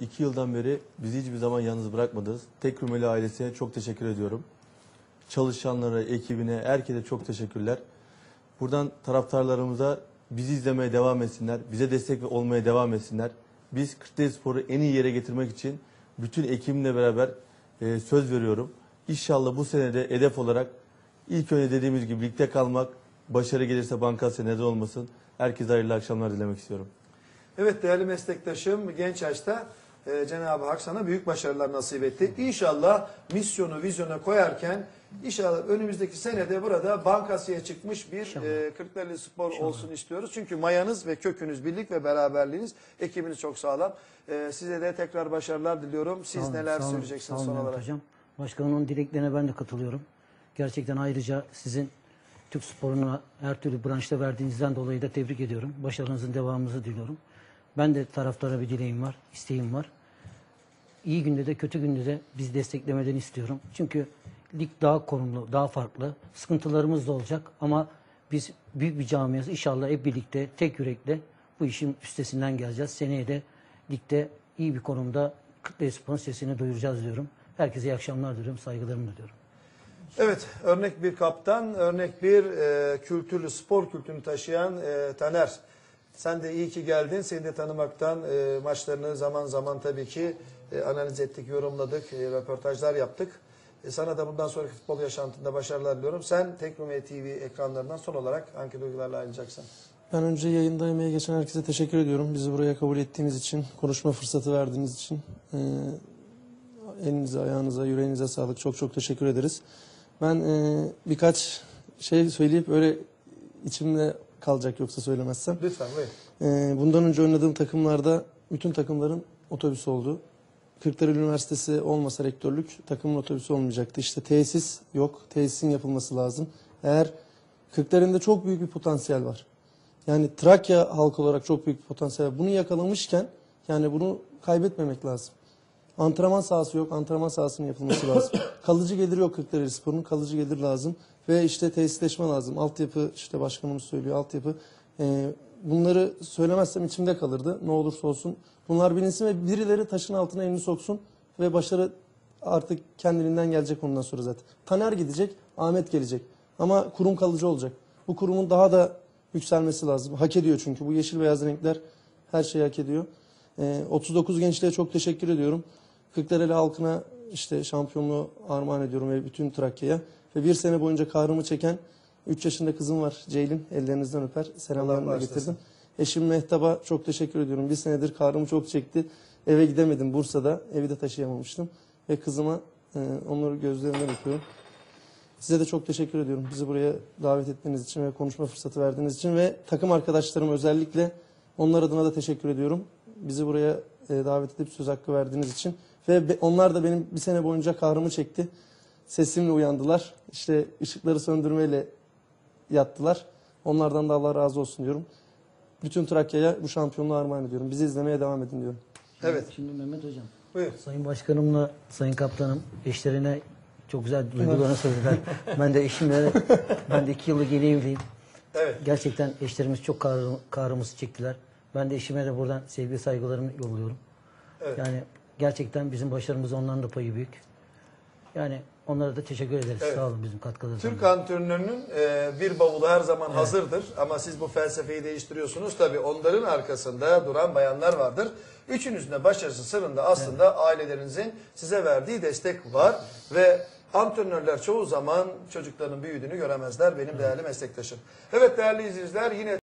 İki yıldan beri bizi hiçbir zaman yalnız bırakmadınız. Tek Rumeli ailesine çok teşekkür ediyorum. Çalışanlara, ekibine, herkese çok teşekkürler. Buradan taraftarlarımıza bizi izlemeye devam etsinler. Bize destek olmaya devam etsinler. Biz Kırklareli Spor'u en iyi yere getirmek için bütün ekibimle beraber e, söz veriyorum. İnşallah bu senede hedef olarak ilk önce dediğimiz gibi birlikte kalmak, başarı gelirse bankası neden olmasın. Herkese hayırlı akşamlar dilemek istiyorum. Evet değerli meslektaşım genç yaşta e, Cenab-ı Hak sana büyük başarılar nasip etti. İnşallah misyonu vizyona koyarken inşallah önümüzdeki senede burada Bankası'ya çıkmış bir e, Kırklareli Spor olsun istiyoruz. Çünkü mayanız ve kökünüz birlik ve beraberliğiniz ekibiniz çok sağlam. E, size de tekrar başarılar diliyorum. Siz Sağ olun, neler sağ olun, söyleyeceksiniz sağ olun son Mehmet olarak? Hocam. Başkanımın dileklerine ben de katılıyorum. Gerçekten ayrıca sizin Türk sporuna her türlü branşta verdiğinizden dolayı da tebrik ediyorum. Başarınızın devamınızı diliyorum. Ben de taraftara bir dileğim var, isteğim var. İyi günde de kötü günde de biz desteklemelerini istiyorum. Çünkü lig daha korunlu, daha farklı. Sıkıntılarımız da olacak ama biz büyük bir camiası inşallah hep birlikte, tek yürekle bu işin üstesinden geleceğiz. Seneye de ligde iyi bir konumda Kırklareli Spor'un sesini duyuracağız diyorum. Herkese iyi akşamlar diliyorum, saygılarımı diliyorum. Evet, örnek bir kaptan, örnek bir e, kültürlü, spor kültürünü taşıyan e, Taner. Sen de iyi ki geldin. Seni de tanımaktan e, maçlarını zaman zaman tabii ki e, analiz ettik, yorumladık, e, röportajlar yaptık. E, sana da bundan sonraki futbol yaşantında başarılar diliyorum. Sen Teknome TV ekranlarından son olarak hangi duygularla ayrılacaksın? Ben önce yayında emeği geçen herkese teşekkür ediyorum. Bizi buraya kabul ettiğiniz için, konuşma fırsatı verdiğiniz için. Ee, elinize, ayağınıza, yüreğinize sağlık. Çok çok teşekkür ederiz. Ben e, birkaç şey söyleyip öyle içimde kalacak yoksa söylemezsem. Lütfen buyur. Ee, bundan önce oynadığım takımlarda bütün takımların otobüsü oldu. Kırklareli Üniversitesi olmasa rektörlük takımın otobüsü olmayacaktı. İşte tesis yok. Tesisin yapılması lazım. Eğer Kırklareli'nde çok büyük bir potansiyel var. Yani Trakya halk olarak çok büyük bir potansiyel var. Bunu yakalamışken yani bunu kaybetmemek lazım. Antrenman sahası yok. Antrenman sahasının yapılması lazım. kalıcı gelir yok Kırklareli Spor'un. Kalıcı gelir lazım. Ve işte tesisleşme lazım. Altyapı işte başkanımız söylüyor altyapı. Ee, bunları söylemezsem içimde kalırdı. Ne olursa olsun. Bunlar bilinsin ve birileri taşın altına elini soksun. Ve başarı artık kendiliğinden gelecek ondan sonra zaten. Taner gidecek, Ahmet gelecek. Ama kurum kalıcı olacak. Bu kurumun daha da yükselmesi lazım. Hak ediyor çünkü. Bu yeşil beyaz renkler her şeyi hak ediyor. Ee, 39 gençliğe çok teşekkür ediyorum. Kırklareli halkına işte şampiyonluğu armağan ediyorum ve bütün Trakya'ya. Ve bir sene boyunca kahrımı çeken 3 yaşında kızım var Ceylin. Ellerinizden öper. Selamlarımı da getirdim. Eşim Mehtap'a çok teşekkür ediyorum. Bir senedir kahrımı çok çekti. Eve gidemedim Bursa'da. Evi de taşıyamamıştım. Ve kızıma e, onları gözlerinden öpüyorum. Size de çok teşekkür ediyorum. Bizi buraya davet ettiğiniz için ve konuşma fırsatı verdiğiniz için ve takım arkadaşlarım özellikle onlar adına da teşekkür ediyorum. Bizi buraya e, davet edip söz hakkı verdiğiniz için ve be- onlar da benim bir sene boyunca kahrımı çekti. Sesimle uyandılar. İşte ışıkları söndürmeyle yattılar. Onlardan da Allah razı olsun diyorum. Bütün Trakya'ya bu şampiyonluğu armağan ediyorum. Bizi izlemeye devam edin diyorum. Evet, Şimdi Mehmet Hocam, buyur. Sayın Başkanımla Sayın Kaptanım eşlerine çok güzel duygularını söylediler. ben de eşimle, ben de iki yıllık yeni evliyim. Evet. Gerçekten eşlerimiz çok kahrı- kahrımızı çektiler. Ben de eşime de buradan sevgi saygılarımı yolluyorum. Evet. Yani gerçekten bizim başarımız onların da payı büyük. Yani onlara da teşekkür ederiz. Evet. Sağ olun bizim katkılarınızdan. Türk antrenörünün e, bir bavulu her zaman hazırdır ama siz bu felsefeyi değiştiriyorsunuz. Tabii onların arkasında duran bayanlar vardır. Üçünüzün de başarısı sırrında aslında ailelerinizin size verdiği destek var ve antrenörler çoğu zaman çocukların büyüdüğünü göremezler benim değerli meslektaşım. Evet değerli izleyiciler yine